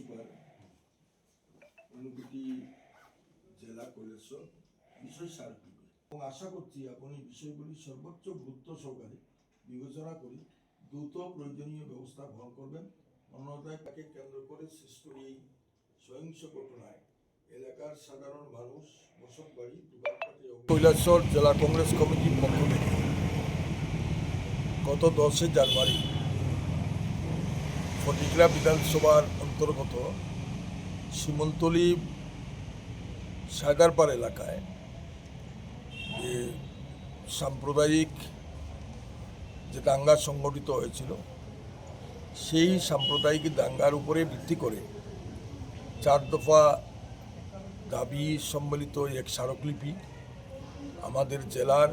Super. অনুভূতি জেলা college বিষয় সার দিবে এবং আশা করছি আপনি বিষয়গুলি সর্বোচ্চ গুরুত্ব সহকারে বিবেচনা করে দ্রুত প্রয়োজনীয় ব্যবস্থা গ্রহণ করবেন। অন্যথায় তাকে কেন্দ্র করে সৃষ্ট এই সহিংস ঘটনায় এলাকার সাধারণ মানুষ বসত বাড়ি কৈলাসর জেলা কংগ্রেস কমিটির পক্ষ থেকে গত দশই জানুয়ারি ফটিকরা বিধানসভার অন্তর্গত শিমলতলি সাগারপাড় এলাকায় যে সাম্প্রদায়িক যে দাঙ্গা সংগঠিত হয়েছিল, সেই সাম্প্রদায়িক দাঙ্গার উপরে ভিত্তি করে চার দফা দাবি সম্মিলিত এক স্মারকলিপি আমাদের জেলার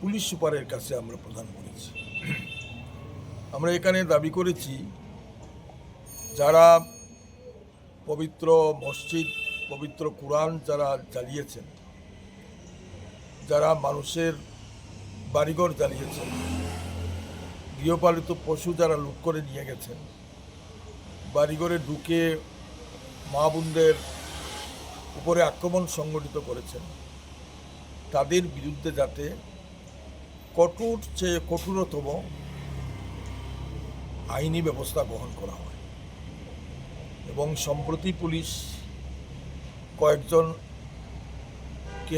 পুলিশ সুপারের কাছে আমরা প্রদান করেছি। আমরা এখানে দাবি করেছি যারা পবিত্র মসজিদ, পবিত্র কোরআন যারা জ্বালিয়েছেন, যারা মানুষের বাড়িঘর জ্বালিয়েছেন, গৃহপালিত পশু যারা লুট করে নিয়ে গেছেন, বাড়িঘরে ঢুকে মা বোনদের উপরে আক্রমণ সংগঠিত করেছেন, তাদের বিরুদ্ধে যাতে কঠোর চেয়ে কঠোরতম আইনি ব্যবস্থা গ্রহণ করা হয়। এবং সম্প্রতি পুলিশ কয়েকজনকে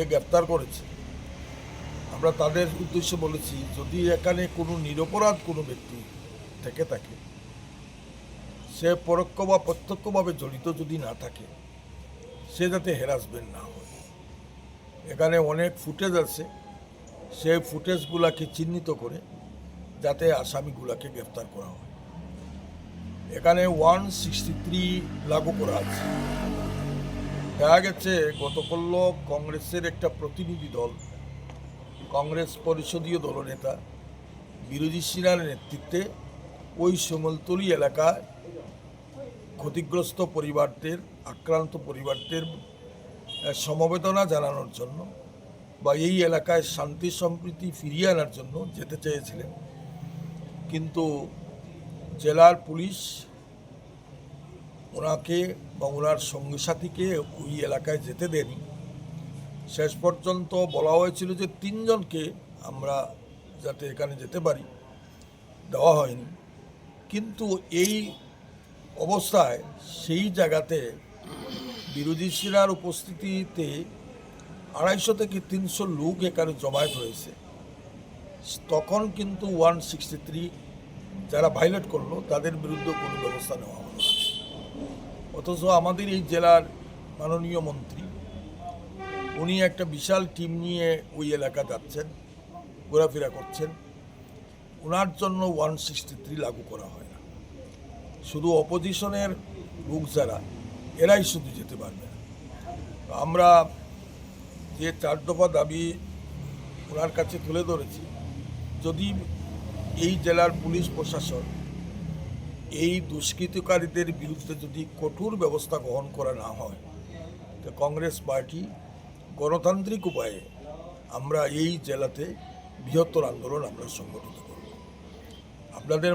গ্রেপ্তার করেছে। আমরা তাদের উদ্দেশ্যে বলেছি, যদি এখানে কোনো নিরপরাধ কোনো ব্যক্তি থেকে থাকে, সে পরোক্ষ বা প্রত্যক্ষভাবে জড়িত যদি না থাকে, সে যাতে হ্যারাসমেন্ট না হয়। এখানে অনেক ফুটেজ আছে। সেই ফুটেজগুলাকে চিহ্নিত করে যাতে আসামিগুলাকে গ্রেফতার করা হয়। এখানে ওয়ান সিক্সটি থ্রি লাগু করা আছে। দেখা গেছে গতকল্য কংগ্রেসের একটা প্রতিনিধি দল, কংগ্রেস পরিষদীয় দলনেতা, বিরোধী সিনার নেতৃত্বে ওই সমলতলি এলাকায় ক্ষতিগ্রস্ত পরিবারদের, আক্রান্ত পরিবারদের সমবেদনা জানানোর জন্য বা এই এলাকায় শান্তি সম্প্রীতি ফিরিয়ে আনার জন্য যেতে চেয়েছিলেন। কিন্তু জেলার পুলিশ ওনাকে বা ওনার সঙ্গী সাথীকে ওই এলাকায় যেতে দেয়নি। শেষ পর্যন্ত বলা হয়েছিল যে তিনজনকে আমরা যাতে এখানে যেতে পারি। দেওয়া হয়নি। কিন্তু এই অবস্থায় সেই জায়গাতে বিরোধী সেনার উপস্থিতিতে আড়াইশো থেকে তিনশো লোক এখানে জমায়েত হয়েছে। তখন কিন্তু ওয়ান সিক্সটি থ্রি যারা ভাইলেট করল, তাদের বিরুদ্ধে কোনো ব্যবস্থা নেওয়া হলো না। অথচ আমাদের এই জেলার মাননীয় মন্ত্রী, উনি একটা বিশাল টিম নিয়ে ওই এলাকা যাচ্ছেন, ঘোরাফেরা করছেন। ওনার জন্য ওয়ান সিক্সটি থ্রি লাগু করা হয় না। শুধু অপোজিশনের লোক যারা, এরাই শুধু যেতে পারবে না। আমরা যে চার দফা দাবি ওনার কাছে তুলে ধরেছি, যদি এই জেলার পুলিশ প্রশাসন এই দুষ্কৃতকারীদের বিরুদ্ধে যদি কঠোর ব্যবস্থা গ্রহণ করা না হয়, তো কংগ্রেস পার্টি গণতান্ত্রিক উপায়ে আমরা এই জেলাতে বৃহত্তর আন্দোলন আমরা সংগঠিত করব। আপনাদের